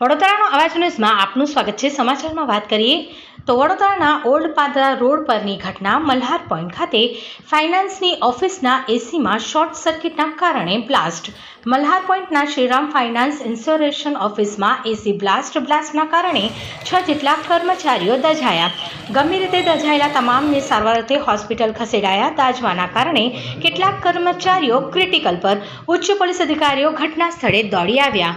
વડોદરાનો અવાજ ન્યૂઝમાં આપનું સ્વાગત છે. સમાચારમાં વાત કરીએ તો વડોદરાના ઓલ્ડ પાદરા રોડ પરની ઘટના મલ્હાર પોઈન્ટ ખાતે ફાઇનાન્સની ઓફિસના એસીમાં શોર્ટ સર્કિટના કારણે બ્લાસ્ટ. મલ્હાર પોઈન્ટના શ્રીરામ ફાઇનાન્સ ઇન્સ્યોરેશન ઓફિસમાં એસી બ્લાસ્ટ બ્લાસ્ટના કારણે છ જેટલા કર્મચારીઓ દજાયા. ગંભીર રીતે દજાયેલા તમામને સારવાર અર્થે હોસ્પિટલ ખસેડાયા. દાજવાના કારણે કેટલાક કર્મચારીઓ ક્રિટિકલ પર ઉચ્ચ પોલીસ અધિકારીઓ ઘટના સ્થળે દોડી આવ્યા.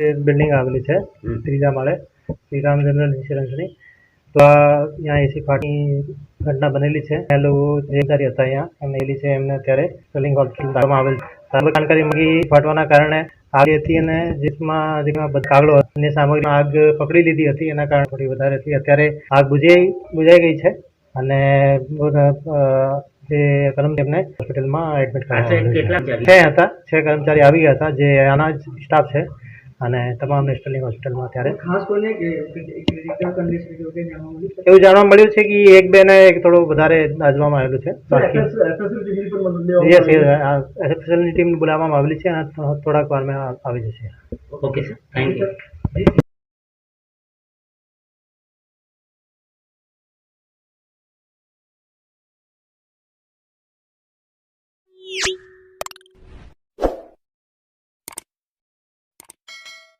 જે બિલ્ડિંગ આવેલી છે ત્રીજા માળે શ્રીરામ જનરલ ઇન્સ્યોરન્સની તો આ અહીંયા એસી ફાટની ઘટના બનેલી છે. એ લોકો જવાબદારી હતા અહીંયા એમને એલી છે એમને અત્યારે સ્ટેલિંગ હોસ્પિટલ દાખવામાં આવેલ છે. જાણકારી મળી ફાટવાના કારણે આગ હતી અને જેમાં જેમાં કાગળો અને સામગ્રી આગ પકડી લીધી હતી એના કારણે થોડી વધારે હતી. અત્યારે આગ બુજાઈ બુજાઈ ગઈ છે અને જે કર્મચારી એમને હોસ્પિટલમાં એડમિટ કરવામાં છે. હતા છ કર્મચારી આવી ગયા હતા જે આના જ સ્ટાફ છે. અને તમામ સ્ટેલિંગ હોસ્પિટલમાં ત્યારે ખાસ કોને એવું જાણવા મળ્યું છે કે એક બે ને એક થોડું વધારે નાજવામાં આવેલું છે. લેવા યસ એસએફએસએલની ટીમ બોલાવવામાં આવેલી છે અને થોડાક વારમાં આવી જશે. Okay sir thank you